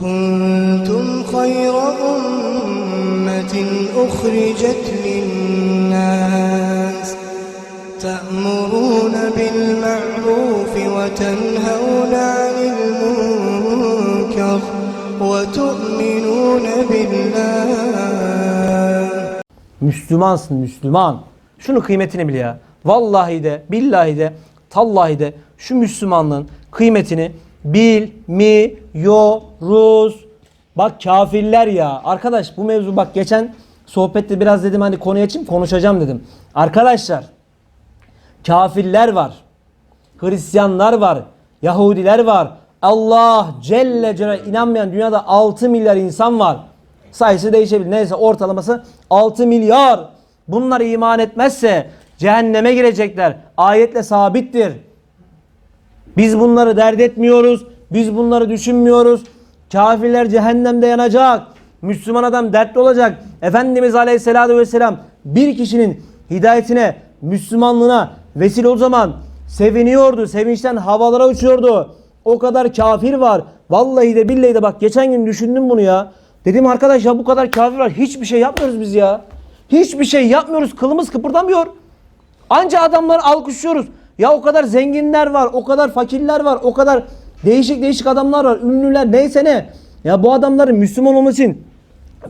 كنتم خير أمة أخرجت للناس تأمرون بالمعروف وتنهون عن المنكر وتؤمنون بالله Müslümansın Müslüman. Şunu kıymetini bil ya. Vallahi de, billahi de, tallahi de şu Müslümanlığın kıymetini bilmiyoruz. Bak kafirler ya. Arkadaş bu mevzu bak geçen sohbette biraz dedim hani konuya açayım konuşacağım dedim. Arkadaşlar kafirler var. Hristiyanlar var. Yahudiler var. Allah Celle Celle inanmayan dünyada 6 milyar insan var. Sayısı değişebilir. Neyse ortalaması 6 milyar. Bunlar iman etmezse cehenneme girecekler. Ayetle sabittir. Biz bunları dert etmiyoruz. Biz bunları düşünmüyoruz. Kafirler cehennemde yanacak. Müslüman adam dertli olacak. Efendimiz Aleyhisselatü Vesselam bir kişinin hidayetine, Müslümanlığına vesile o zaman seviniyordu. Sevinçten havalara uçuyordu. O kadar kafir var. Vallahi de billahi de bak geçen gün düşündüm bunu ya. Dedim arkadaş ya bu kadar kafir var. Hiçbir şey yapmıyoruz biz ya. Hiçbir şey yapmıyoruz. Kılımız kıpırdamıyor. Anca adamları alkışlıyoruz. Ya o kadar zenginler var, o kadar fakirler var, o kadar değişik değişik adamlar var, ünlüler neyse ne. Ya bu adamların Müslüman olması için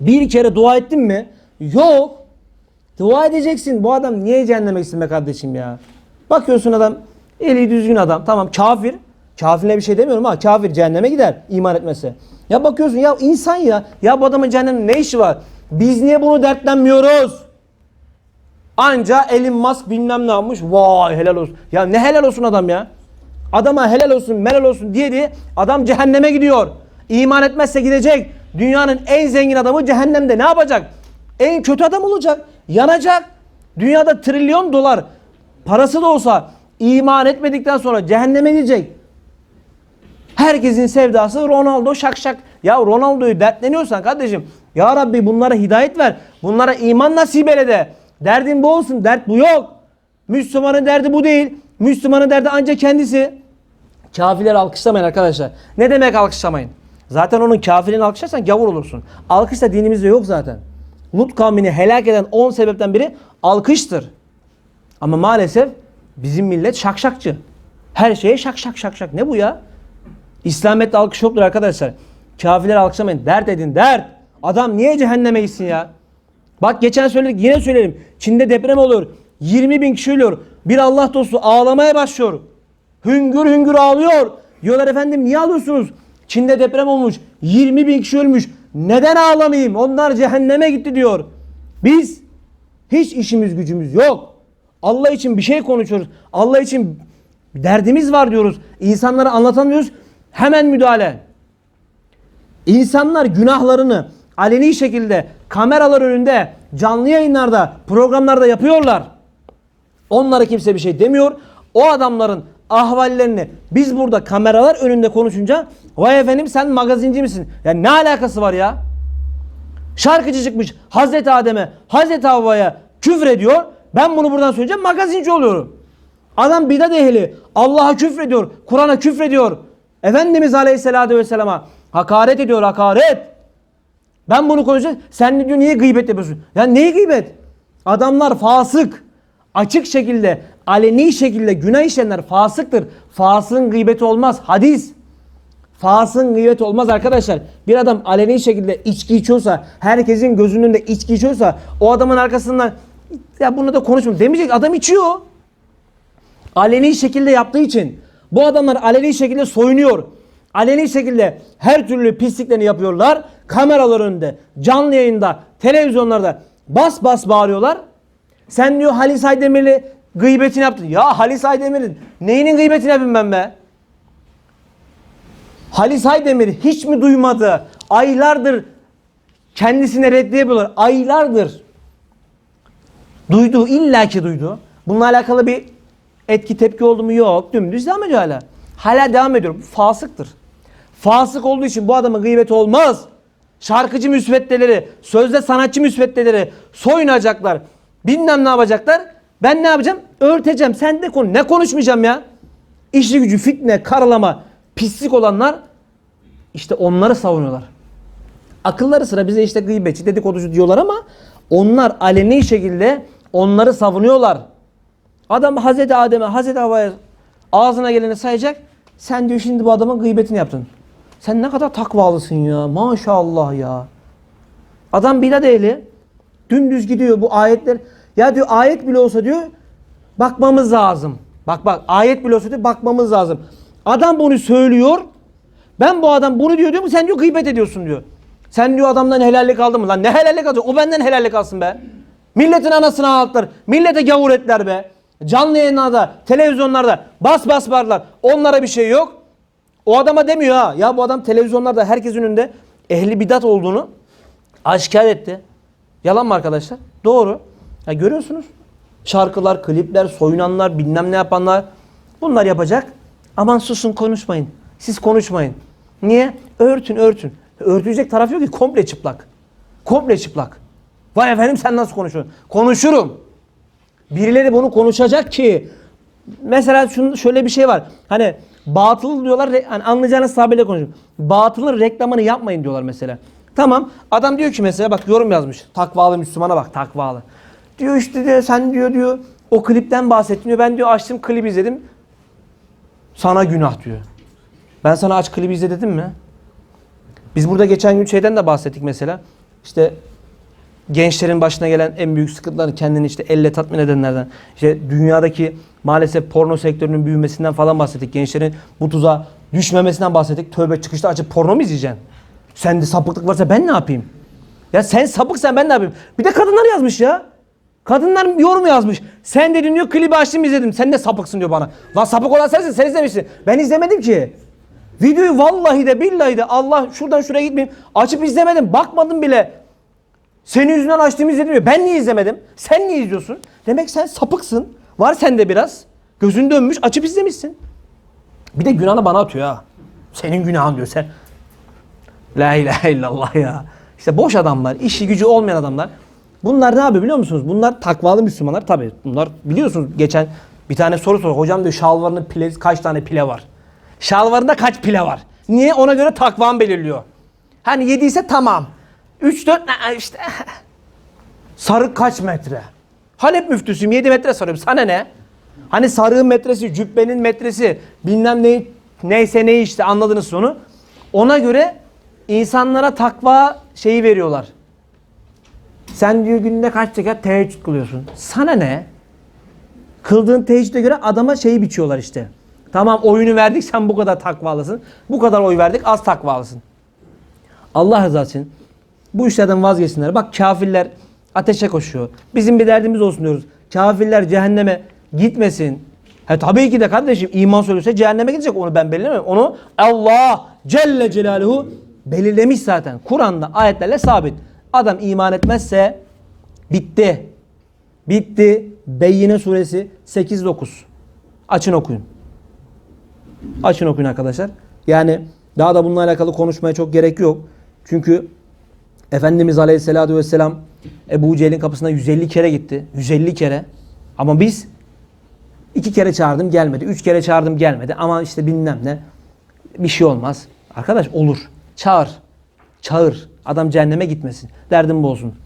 bir kere dua ettin mi? Yok. Dua edeceksin. Bu adam niye cehenneme gitsin be kardeşim ya? Bakıyorsun adam eli düzgün adam. Tamam kafir. Kafirle bir şey demiyorum ha. Kafir cehenneme gider iman etmese. Ya bakıyorsun ya insan ya. Ya bu adamın cehennemde ne işi var? Biz niye bunu dertlenmiyoruz? Anca Elon Musk bilmem ne yapmış. Vay helal olsun. Ya ne helal olsun adam ya. Adama helal olsun, melal olsun diye diye adam cehenneme gidiyor. İman etmezse gidecek. Dünyanın en zengin adamı cehennemde ne yapacak? En kötü adam olacak. Yanacak. Dünyada trilyon dolar parası da olsa iman etmedikten sonra cehenneme gidecek. Herkesin sevdası Ronaldo şak şak. Ya Ronaldo'yu dertleniyorsan kardeşim ya Rabbi bunlara hidayet ver. Bunlara iman nasip eyle de. Derdin bu olsun. Dert bu yok. Müslümanın derdi bu değil. Müslümanın derdi ancak kendisi. Kafirleri alkışlamayın arkadaşlar. Ne demek alkışlamayın? Zaten onun kafirini alkışlarsan gavur olursun. Alkış da dinimizde yok zaten. Lut kavmini helak eden 10 sebepten biri alkıştır. Ama maalesef bizim millet şakşakçı. Her şeye şak şak şak şak. Ne bu ya? İslamiyet'te alkış yoktur arkadaşlar. Kafirleri alkışlamayın. Dert edin dert. Adam niye cehenneme gitsin ya? Bak geçen söyledik yine söyleyelim. Çin'de deprem oluyor. 20 bin kişi ölüyor. Bir Allah dostu ağlamaya başlıyor. Hüngür hüngür ağlıyor. Diyorlar efendim niye ağlıyorsunuz? Çin'de deprem olmuş. 20 bin kişi ölmüş. Neden ağlamayayım? Onlar cehenneme gitti diyor. Biz hiç işimiz gücümüz yok. Allah için bir şey konuşuyoruz. Allah için derdimiz var diyoruz. İnsanlara anlatamıyoruz. Hemen müdahale. İnsanlar günahlarını aleni şekilde kameralar önünde, canlı yayınlarda, programlarda yapıyorlar. Onlara kimse bir şey demiyor. O adamların ahvallerini biz burada kameralar önünde konuşunca vay efendim sen magazinci misin? Ya ne alakası var ya? Şarkıcı çıkmış Hazreti Adem'e, Hazreti Havva'ya küfür ediyor. Ben bunu buradan söyleyeceğim magazinci oluyorum. Adam bidat ehli. Allah'a küfrediyor. Kur'an'a küfrediyor. Efendimiz Aleyhisselatü Vesselam'a hakaret ediyor hakaret. Ben bunu konuşacağım. Sen ne diyor niye gıybet yapıyorsun? Ya neyi gıybet? Adamlar fasık. Açık şekilde, aleni şekilde günah işleyenler fasıktır. Fasığın gıybeti olmaz. Hadis. Fasığın gıybeti olmaz arkadaşlar. Bir adam aleni şekilde içki içiyorsa, herkesin gözünün önünde içki içiyorsa, o adamın arkasından ya bunu da konuşma demeyecek. Adam içiyor. Aleni şekilde yaptığı için bu adamlar aleni şekilde soyunuyor. Aleni şekilde her türlü pisliklerini yapıyorlar. Kameralar önünde, canlı yayında, televizyonlarda bas bas bağırıyorlar. Sen diyor Halis Aydemir'le gıybetini yaptın. Ya Halis Aydemir'in neyinin gıybetini yapayım ben be? Halis Aydemir hiç mi duymadı? Aylardır kendisine reddiyebiliyorlar. Aylardır. Duydu, illaki duydu. Bununla alakalı bir etki tepki oldu mu? Yok. Dümdüz devam ediyor hala. Hala devam ediyor. Bu fasıktır. Fasık olduğu için bu adamın gıybeti olmaz. Şarkıcı müsveddeleri, sözde sanatçı müsveddeleri soyunacaklar. Bilmem ne yapacaklar. Ben ne yapacağım? Örteceğim. Sen de konu. Ne konuşmayacağım ya? İşi gücü fitne, karalama, pislik olanlar işte onları savunuyorlar. Akılları sıra bize işte gıybetçi, dedikoducu diyorlar ama onlar aleni şekilde onları savunuyorlar. Adam Hazreti Adem'e, Hazreti Havva'ya ağzına geleni sayacak. Sen diyor şimdi bu adamın gıybetini yaptın. Sen ne kadar takvalısın ya. Maşallah ya. Adam bidat ehli. Dümdüz gidiyor bu ayetler. Ya diyor ayet bile olsa diyor bakmamız lazım. Bak bak ayet bile olsa diyor bakmamız lazım. Adam bunu söylüyor. Ben bu adam bunu diyor diyor mu sen diyor gıybet ediyorsun diyor. Sen diyor adamdan helallik aldın mı lan? Ne helallik alacak? O benden helallik alsın be. Milletin anasını ağlattılar. Millete gavur ettiler be. Canlı yayınlarda, televizyonlarda bas bas bağırdılar. Onlara bir şey yok. O adama demiyor ha. Ya bu adam televizyonlarda herkes önünde ehli bidat olduğunu aşikar etti. Yalan mı arkadaşlar? Doğru. Ya görüyorsunuz. Şarkılar, klipler, soyunanlar, bilmem ne yapanlar bunlar yapacak. Aman susun konuşmayın. Siz konuşmayın. Niye? Örtün örtün. Örtülecek taraf yok ki komple çıplak. Komple çıplak. Vay efendim sen nasıl konuşuyorsun? Konuşurum. Birileri bunu konuşacak ki mesela şunu, şöyle bir şey var. Hani batıl diyorlar hani anlayacağınız tabirle konuşuyorum. Batılın reklamını yapmayın diyorlar mesela. Tamam adam diyor ki mesela bak yorum yazmış. Takvalı Müslümana bak takvalı. Diyor işte diyor sen diyor diyor o klipten bahsettin diyor. Ben diyor açtım klip izledim. Sana günah diyor. Ben sana aç klibi izle dedim mi? Biz burada geçen gün şeyden de bahsettik mesela. İşte gençlerin başına gelen en büyük sıkıntılar kendini işte elle tatmin edenlerden. İşte dünyadaki maalesef porno sektörünün büyümesinden falan bahsettik. Gençlerin bu tuzağa düşmemesinden bahsettik. Tövbe çıkışta açıp porno mu izleyeceksin? Sende sapıklık varsa ben ne yapayım? Ya sen sapıksan ben ne yapayım? Bir de kadınlar yazmış ya. Kadınlar yorum yazmış. Sen dedin diyor klibi açtım izledim. Sen de sapıksın diyor bana. Lan sapık olan sensin sen izlemişsin. Ben izlemedim ki. Videoyu vallahi de billahi de Allah şuradan şuraya gitmeyeyim. Açıp izlemedim. Bakmadım bile. Senin yüzünden açtığımı izledim. Ben niye izlemedim? Sen niye izliyorsun? Demek sen sapıksın. Var sende biraz. Gözün dönmüş açıp izlemişsin. Bir de günahını bana atıyor ha. Senin günahın diyor sen. La ilahe illallah ya. İşte boş adamlar, işi gücü olmayan adamlar. Bunlar ne yapıyor biliyor musunuz? Bunlar takvalı Müslümanlar tabii. Bunlar biliyorsunuz geçen bir tane soru sor. Hocam diyor şalvarının pile, kaç tane pile var? Şalvarında kaç pile var? Niye? Ona göre takvan belirliyor. Hani yediyse tamam. 3 4 işte sarık kaç metre? Halep müftüsüyüm 7 metre sarıyorum. Sana ne? Hani sarığın metresi, cübbenin metresi, bilmem ne neyse ne işte anladınız sonu. Ona göre insanlara takva şeyi veriyorlar. Sen diyor günde kaç rekat teheccüd kılıyorsun. Sana ne? Kıldığın teheccüde göre adama şeyi biçiyorlar işte. Tamam oyunu verdik sen bu kadar takvalısın. Bu kadar oy verdik az takvalısın. Allah rızası için bu işlerden vazgeçsinler. Bak kafirler ateşe koşuyor. Bizim bir derdimiz olsun diyoruz. Kafirler cehenneme gitmesin. He tabii ki de kardeşim iman söylüyorsa cehenneme gidecek onu ben belirlemem. Onu Allah Celle Celaluhu belirlemiş zaten. Kur'an'da ayetlerle sabit. Adam iman etmezse bitti. Bitti. Beyyine suresi 8-9. Açın okuyun. Açın okuyun arkadaşlar. Yani daha da bununla alakalı konuşmaya çok gerek yok. Çünkü Efendimiz Aleyhisselatü Vesselam Ebu Cehil'in kapısına 150 kere gitti. 150 kere. Ama biz iki kere çağırdım gelmedi. Üç kere çağırdım gelmedi. Ama işte bilmem ne. Bir şey olmaz. Arkadaş olur. Çağır. Çağır. Adam cehenneme gitmesin. Derdim bu.